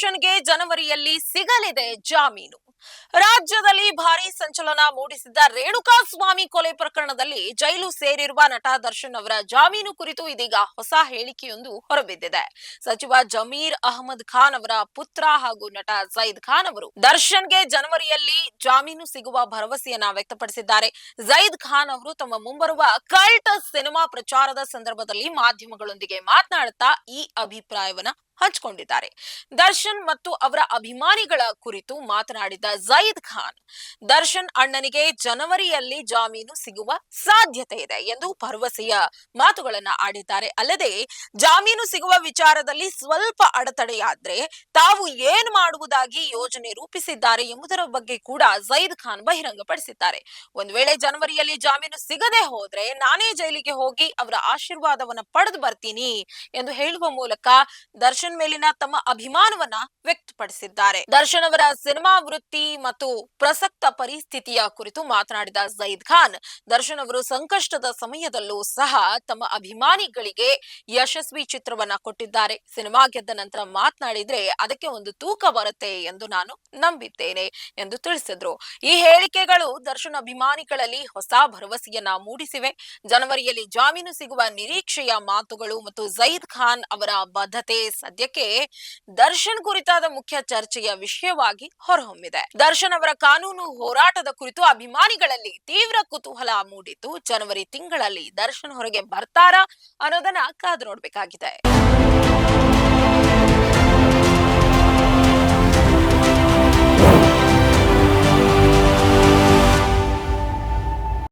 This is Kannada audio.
ದರ್ಶನ್ಗೆ ಜನವರಿಯಲ್ಲಿ ಸಿಗಲಿದೆ ಜಾಮೀನು. ರಾಜ್ಯದಲ್ಲಿ ಭಾರಿ ಸಂಚಲನ ಮೂಡಿಸಿದ್ದ ರೇಣುಕಾ ಸ್ವಾಮಿ ಕೊಲೆ ಪ್ರಕರಣದಲ್ಲಿ ಜೈಲು ಸೇರಿರುವ ನಟ ದರ್ಶನ್ ಅವರ ಜಾಮೀನು ಕುರಿತು ಇದೀಗ ಹೊಸ ಹೇಳಿಕೆಯೊಂದು ಹೊರಬಿದ್ದಿದೆ. ಸಚಿವ ಜಮೀರ್ ಅಹಮದ್ ಖಾನ್ ಅವರ ಪುತ್ರ ಹಾಗೂ ನಟ ಜೈದ್ ಖಾನ್ ಅವರು ದರ್ಶನ್ಗೆ ಜನವರಿಯಲ್ಲಿ ಜಾಮೀನು ಸಿಗುವ ಭರವಸೆಯನ್ನ ವ್ಯಕ್ತಪಡಿಸಿದ್ದಾರೆ. ಜೈದ್ ಖಾನ್ ಅವರು ತಮ್ಮ ಮುಂಬರುವ ಕಲ್ಟ್ ಸಿನಿಮಾ ಪ್ರಚಾರದ ಸಂದರ್ಭದಲ್ಲಿ ಮಾಧ್ಯಮಗಳೊಂದಿಗೆ ಮಾತನಾಡುತ್ತಾ ಈ ಅಭಿಪ್ರಾಯವನ್ನ ಹಂಚಿಕೊಂಡಿದ್ದಾರೆ. ದರ್ಶನ್ ಮತ್ತು ಅವರ ಅಭಿಮಾನಿಗಳ ಕುರಿತು ಮಾತನಾಡಿದ ಜೈದ್ ಖಾನ್, ದರ್ಶನ್ ಅಣ್ಣನಿಗೆ ಜನವರಿಯಲ್ಲಿ ಜಾಮೀನು ಸಿಗುವ ಸಾಧ್ಯತೆ ಇದೆ ಎಂದು ಭರವಸೆಯ ಮಾತುಗಳನ್ನ ಆಡಿದ್ದಾರೆ. ಅಲ್ಲದೆ ಜಾಮೀನು ಸಿಗುವ ವಿಚಾರದಲ್ಲಿ ಸ್ವಲ್ಪ ಅಡೆತಡೆಯಾದ್ರೆ ತಾವು ಏನ್ ಮಾಡುವುದಾಗಿ ಯೋಜನೆ ರೂಪಿಸಿದ್ದಾರೆ ಎಂಬುದರ ಬಗ್ಗೆ ಕೂಡ ಜೈದ್ ಖಾನ್ ಬಹಿರಂಗಪಡಿಸಿದ್ದಾರೆ. ಒಂದು ವೇಳೆ ಜನವರಿಯಲ್ಲಿ ಜಾಮೀನು ಸಿಗದೆ ಹೋದ್ರೆ ನಾನೇ ಜೈಲಿಗೆ ಹೋಗಿ ಅವರ ಆಶೀರ್ವಾದವನ್ನ ಪಡೆದು ಬರ್ತೀನಿ ಎಂದು ಹೇಳುವ ಮೂಲಕ ದರ್ಶನ್ ಮೇಲಿನ ತಮ್ಮ ಅಭಿಮಾನವನ್ನ ವ್ಯಕ್ತಪಡಿಸಿದ್ದಾರೆ. ದರ್ಶನ್ ಅವರ ಸಿನಿಮಾ ವೃತ್ತಿ ಮತ್ತು ಪ್ರಸಕ್ತ ಪರಿಸ್ಥಿತಿಯ ಕುರಿತು ಮಾತನಾಡಿದ ಜೈದ್ ಖಾನ್, ದರ್ಶನ್ ಅವರು ಸಂಕಷ್ಟದ ಸಮಯದಲ್ಲೂ ಸಹ ತಮ್ಮ ಅಭಿಮಾನಿಗಳಿಗೆ ಯಶಸ್ವಿ ಚಿತ್ರವನ್ನ ಕೊಟ್ಟಿದ್ದಾರೆ. ಸಿನಿಮಾ ಗೆದ್ದ ನಂತರ ಮಾತನಾಡಿದ್ರೆ ಅದಕ್ಕೆ ಒಂದು ತೂಕ ಬರುತ್ತೆ ಎಂದು ನಾನು ನಂಬಿದ್ದೇನೆ ಎಂದು ತಿಳಿಸಿದ್ರು. ಈ ಹೇಳಿಕೆಗಳು ದರ್ಶನ್ ಅಭಿಮಾನಿಗಳಲ್ಲಿ ಹೊಸ ಭರವಸೆಯನ್ನ ಮೂಡಿಸಿವೆ. ಜನವರಿಯಲ್ಲಿ ಜಾಮೀನು ಸಿಗುವ ನಿರೀಕ್ಷೆಯ ಮಾತುಗಳು ಮತ್ತು ಜೈದ್ ಖಾನ್ ಅವರ ಬದ್ಧತೆ ಸದ್ಯಕ್ಕೆ ದರ್ಶನ್ ಕುರಿತಾದ ಮುಖ್ಯ ಚರ್ಚೆಯ ವಿಷಯವಾಗಿ ಹೊರಹೊಮ್ಮಿದೆ. ದರ್ಶನ್ ಅವರ ಕಾನೂನು ಹೋರಾಟದ ಕುರಿತು ಅಭಿಮಾನಿಗಳಲ್ಲಿ ತೀವ್ರ ಕುತೂಹಲ ಮೂಡಿದ್ದು ಜನವರಿ ತಿಂಗಳಲ್ಲಿ ದರ್ಶನ್ ಹೊರಗೆ ಬರ್ತಾರಾ ಅನ್ನೋದನ್ನ ಕಾದು ನೋಡ್ಬೇಕಾಗಿದೆ.